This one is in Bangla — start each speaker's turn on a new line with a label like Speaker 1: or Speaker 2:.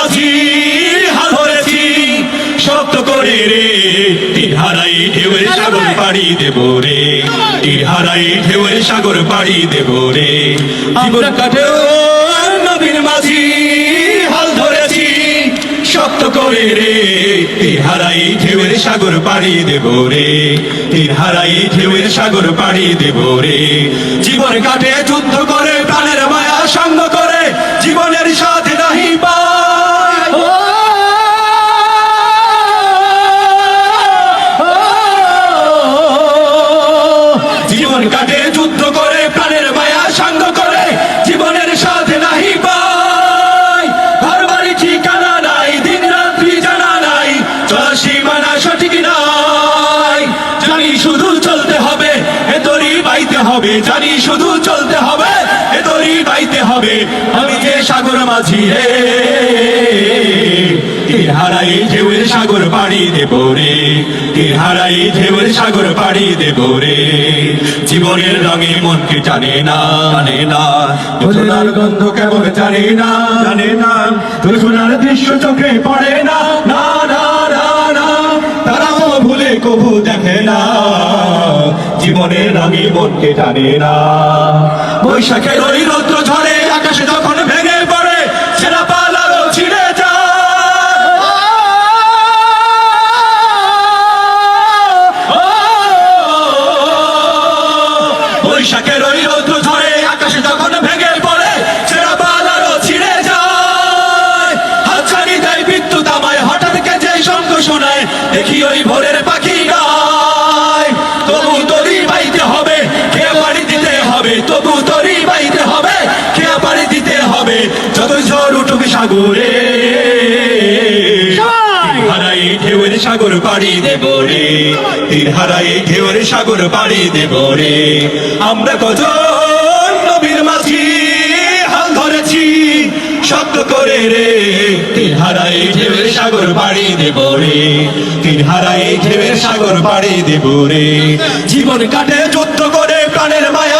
Speaker 1: মাঝি হাল ধরেছি শক্ত করে রে। তীর হারাই ঢেউয়ের সাগর পাড়ি দেব রে। তীর হারাই ঢেউয়ের সাগর পাড়ি দেব রে। জীবন কাটে নবীর মাঝি হাল ধরেছি শক্ত করে রে। তীর হারাই ঢেউয়ের সাগর পাড়ি দেব রে। তীর হারাই ঢেউয়ের সাগর পাড়ি দেব রে। জীবন কাটে জীবন কাটে যুদ্ধ করে, প্রাণের মায়া সঙ্গ করে, জীবনের সাথে নাহি পায়। ঘর বাড়ি ঠিকানা নাই, দিন জানা নাই চলা সঠিক নাই। জানি শুধু চলতে হবে, এ তরি বাইতে হবে, জানি শুধু চলতে হবে, এ বাইতে হবে, আমি যে সাগর মাঝি রে। হারাই ঢেউয়ের সাগর পাড়ি দেব রে তীর হারাই সাগর পাড়ি। দেব রে জীবনের রঙে মনকে টানে না টানে না। সোনার গন্ধ কেমন জানে না জানে না। সোনার দৃশ্য চোখে পড়ে না না না না তারাও ভুলে কবু দেখে না। জীবনের রঙে মনকে টানে না। বৈশাখের ওই রৌদ্র দেখি ওই ভোরের পাখি গায়। তবু তরি বাইতে হবে কে বাড়ি দিতে হবে। তবু তরি বাইতে হবে কে বাড়ি দিতে হবে। যত ঝড় উঠুক সাগরে হারাই ঢেউয়ের সাগর পাড়ি দেব রে। তীর হারাই ঢেউয়ের সাগর পাড়ি দেব রে। আমরা কত নবীর মাঝি? শক্ত করে রে। তীর হারাই ঢেউয়ের সাগর পাড়ি দেব রে। তীর হারাই ঢেউয়ের সাগর পাড়ি দেব রে। জীবন কাটে যুদ্ধ করে প্রাণের মায়া